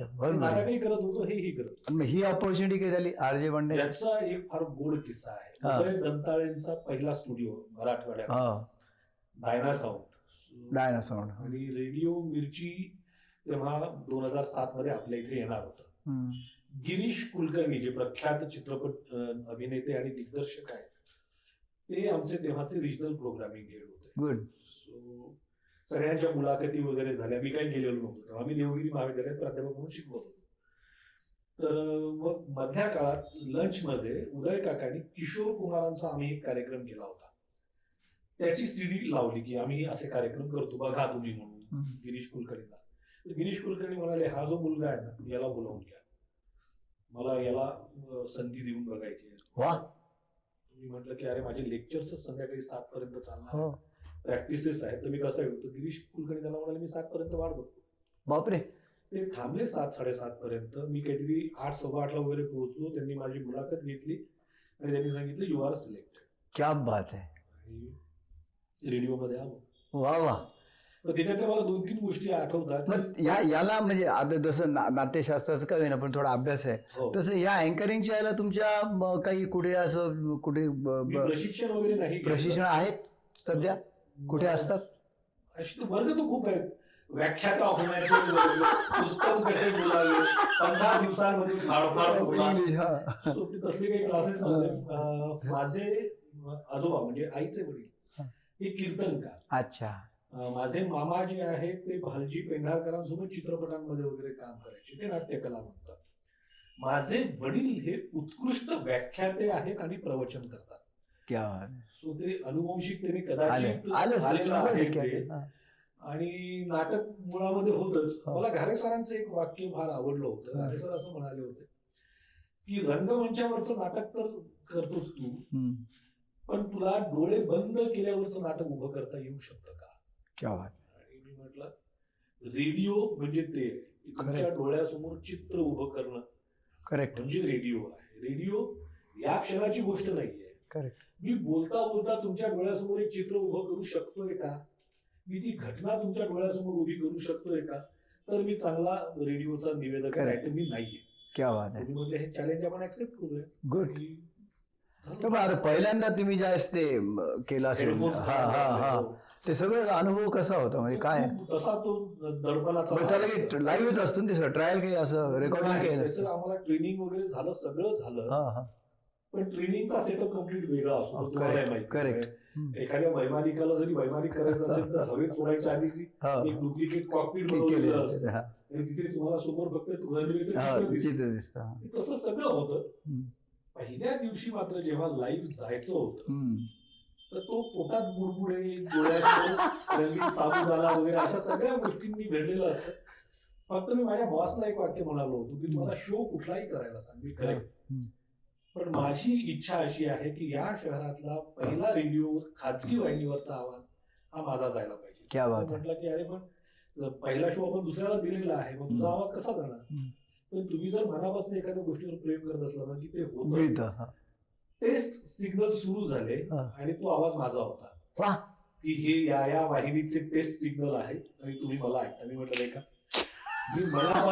आहे. बरोबर नाटकही करत होतो हेही करत होतो. आणि मग ही ऑपॉर्च्युनिटी काय झाली? आर जे बंडे? याचा एक फार गोड किस्सा आहे. उदय दंताळेंचा पहिला स्टुडिओ मराठवाड्यात. हा. डायना साऊंड आणि रेडिओ मिरची तेव्हा दोन हजार सात मध्ये आपल्या इथे येणार होतं. गिरीश कुलकर्णी जे प्रख्यात चित्रपट अं, अभिनेते आणि दिग्दर्शक आहेत ते आमचे तेव्हाचे रिजनल प्रोग्रामिंग हेड होते. गुड सो सगळ्यांच्या मुलाखती वगैरे झाल्या. मी काही गेलेलो नव्हतो तेव्हा. मी देवगिरी महाविद्यालयात प्राध्यापक म्हणून शिकवत होतो. तर मग मधल्या काळात लंचमध्ये उदय काकांनी किशोर कुमारांचा आम्ही एक कार्यक्रम केला होता. त्याची सीडी लावली की आम्ही असे कार्यक्रम करतो. बघा तुम्ही म्हणून. गिरीश कुलकर्णीला. तर गिरीश कुलकर्णी म्हणाले हा जो मुलगा आहे ना याला बोलावून घ्या. मला याला संधी देऊन बघायची मी म्हटलं की अरे माझे लेक्चर्सच संध्याकाळी सात पर्यंत चालणार प्रॅक्टिसेस आहेत. तर मी कसं येऊ तर गिरीश कुलकर्णी त्याला म्हणाले मी सात पर्यंत वाट बघतो. बापरे. ते थांबले सात साडेसात पर्यंत. मी काहीतरी आठ सव्वा आठला वगैरे पोहोचलो. त्यांनी माझी मुलाखत घेतली आणि त्यांनी सांगितलं यू आर सिलेक्टेड क्या बात आहे. रेडिओमध्ये आलो. वा वा. त्याच्यातल्या मला दोन तीन गोष्टी आठवतात. मग या याला म्हणजे आता जसं ना- नाट्यशास्त्राचं काय ना पण थोडा अभ्यास आहे. हो. तसं या अँकरिंगच्या याला तुमच्या काही कुठे असं कुठे प्रशिक्षण वगैरे नाही. प्रशिक्षण आहेत सध्या? कुठे असतात? अशी तर वर्ग तर खूप आहेत. व्याख्याता होण्याचे कसे बोलावे? पंधरा दिवसांमध्ये ते तसले काही क्लासेस नव्हते. माझे आजोबा म्हणजे आईचे वडील हा. कीर्तनकार. अच्छा. माझे मामा जे आहेत ते भालजी पेंढारकरांसोबत चित्रपटांमध्ये वगैरे काम करायचे. ते नाट्यकला म्हणतात. माझे वडील हे उत्कृष्ट व्याख्याते आहेत आणि प्रवचन करतात. क्या. सो ते अनुवंशिकतेने कदाचित आहे ते. आणि नाटक मुळामध्ये होतच. मला घारे सरांचं एक वाक्य फार आवडलं होतं. घारे सर असं म्हणाले होते की रंगमंचावरचं नाटक तर करतोच तू. पण तुला डोळे बंद केल्यावरचं नाटक उभं करता येऊ शकतं का? क्या बात. आणि मी म्हटलं रेडिओ म्हणजे ते. की तुमच्या डोळ्यासमोर चित्र उभं करणं करेक्ट म्हणजे रेडिओ आहे. रेडिओ या क्षणाची गोष्ट नाहीये. करेक्ट मी बोलता बोलता तुमच्या डोळ्यासमोर एक चित्र उभं करू शकतोय का? मी ती घटना तुमच्या डोळ्यासमोर उभी करू शकतोय का? तर मी चांगला रेडिओचा निवेदक Correct. मी नाहीये. क्या बात आहे. मी म्हटलं हे चॅलेंज आपण ऍक्सेप्ट करूया. गुड आणि झालं. तर मग आता पहिल्यांदा तुम्ही ज्यावेळेस ते म, केलं असेल Headphones हा हा हा. ते सगळं अनुभव कसा होता? म्हणजे काय? तसा तो दडपणाचा बरं, त्याला काही लाईव्हच असतो ना ते ट्रायल काही असं रेकॉर्डिंग नाही, काही त्याचं आम्हाला ट्रेनिंग वगैरे झालं सगळं झालं. हा हा. पण ट्रेनिंगचा सेटअप कंप्लीट वेगळा असतो करेक्ट करेक्ट आहे. एखाद्या वैमानिकाला जरी वैमानिक करायचं असेल तर हवेत सोडायच्या आधी एक डुप्लिकेट कॉकपीट के- बनवलेलं केलेलं असतं असतं. हा आणि तिथे तुम्हाला समोर फक्त रेल्वेचं दिसतं. तसं सगळं होतं. पहिल्या दिवशी मात्र जेव्हा लाईव्ह जायचं होतं. तर तो पोटात बुडबुडे डोळ्यात साबुदाणा वगैरे अशा सगळ्या गोष्टींनी भेटलेलं असतं फक्त मी माझ्या बॉसला एक वाक्य म्हणालो होतो की तुम्हाला शो कुठलाही करायला सांग मी करेन हम्म. पण माझी इच्छा अशी आहे की या शहरातला पहिला रेडिओ खाजगी वाहिनीवरचा आवाज हा माझा जायला पाहिजे. म्हटलं की अरे पण पहिला शो आपण दुसऱ्याला दिलेला आहे मग तुझा. आवाज कसा जाणार. पण तुम्ही जर मनापासून एखाद्या गोष्टीवर प्रेम करत असला ना की ते होतं. टेस्ट सिग्नल सुरू झाले. आणि तो आवाज माझा होता. की हे या या वाहिनीचे टेस्ट सिग्नल आहे आणि तुम्ही मला ऐकता. मी म्हटलं नाही का? मी मला